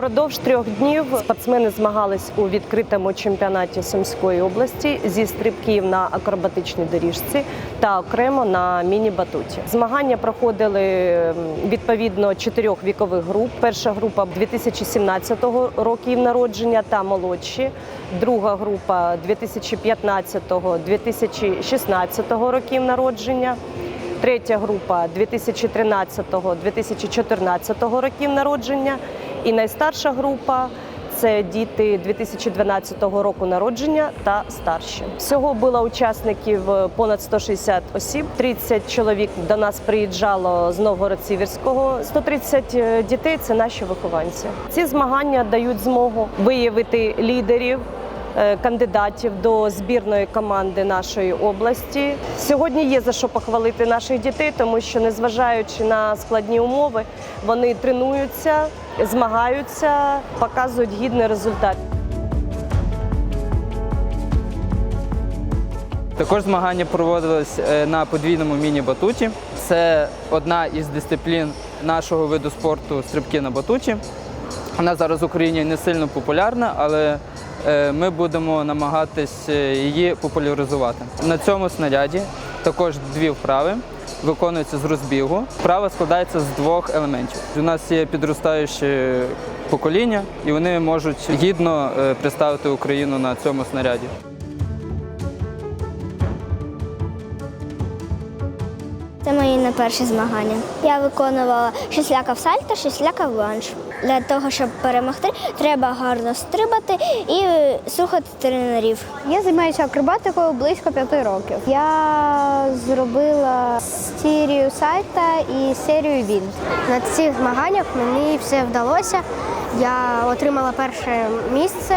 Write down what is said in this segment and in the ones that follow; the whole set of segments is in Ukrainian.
Впродовж трьох днів спортсмени змагались у відкритому чемпіонаті Сумської області зі стрибків на акробатичній доріжці та окремо на міні-батуті. Змагання проходили відповідно чотирьох вікових груп. Перша група 2017 років народження та молодші, друга група 2015-2016 років народження. Третя група 2013-2014 років народження. І найстарша група це діти 2012 року народження та старші. Всього було учасників е, понад 160 осіб. 30 чоловік до нас приїжджало з Новгород-Сіверського. 130 дітей це наші вихованці. Ці змагання дають змогу виявити лідерів е, кандидатів до збірної команди нашої області. Сьогодні є за що похвалити наших дітей, тому що, незважаючи на складні умови, вони тренуються, змагаються, показують гідний результат. Також змагання проводились е, на подвійному міні-батуті. Це одна із дисциплін нашого виду спорту стрибки на батуті. Вона зараз в Україні не сильно популярна, але е, ми будемо намагатись е, її популяризувати. На цьому снаряді також дві вправи. Виконуються з розбігу. Вправа складається з двох елементів. У нас є підростаюче покоління, і вони можуть гідно е, представити Україну на цьому снаряді. Це мої не перші змагання. Я виконувала шістляка в сальто, шістляка в ланж. Для того, щоб перемогти, треба гарно стрибати і слухати тренерів. Я займаюся акробатикою близько п'яти років. Я зробила серію сайта і серію вінт. На цих змаганнях мені все вдалося. Я отримала перше місце.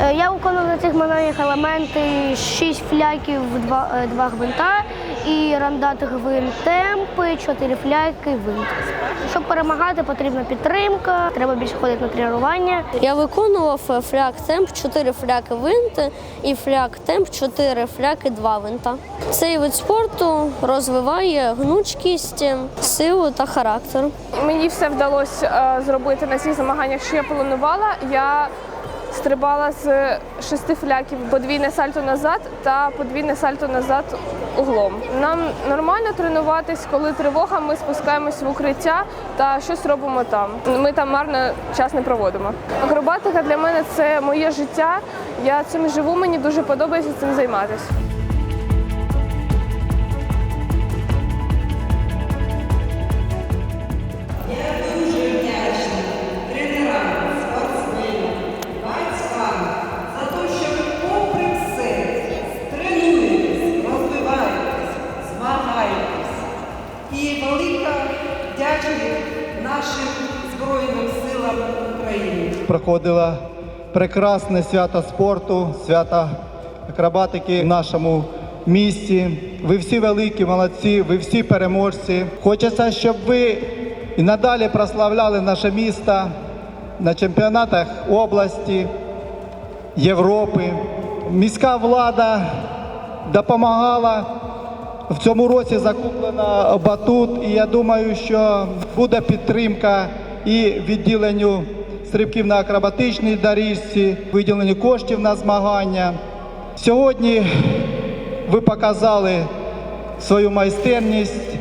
Е, Я виконував на цих змаганнях елементи 6 фляків, 2, два гвинта і рандат гвинт темпи, 4 фляки винт. Щоб перемагати, потрібна підтримка, треба більше ходити на тренування. Я виконував фляк темп 4 фляки винти і фляк темп 4 фляки 2 винта. Цей вид спорту розвиває гнучкість, силу та характер. Мені все вдалося е, зробити на цих змаганнях, що я планувала. Я стрибала з шести фляків подвійне сальто назад та подвійне сальто назад углом. Нам нормально тренуватись, коли тривога, ми спускаємось в укриття та щось робимо там. Ми там марно час не проводимо. Акробатика для мене це моє життя. Я цим живу, мені дуже подобається цим займатися. Проходило прекрасне свято спорту, свято акробатики в нашому місті. Ви всі великі молодці, ви всі переможці. Хочеться, щоб ви і надалі прославляли наше місто на чемпіонатах області, Європи. Міська влада допомагала. В цьому році закуплено батут, і я думаю, що буде підтримка і відділенню стрибків на акробатичній доріжці, виділені коштів на змагання. Сьогодні ви показали свою майстерність.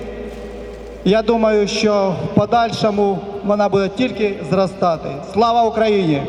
Я думаю, що в подальшому вона буде тільки зростати. Слава Україні!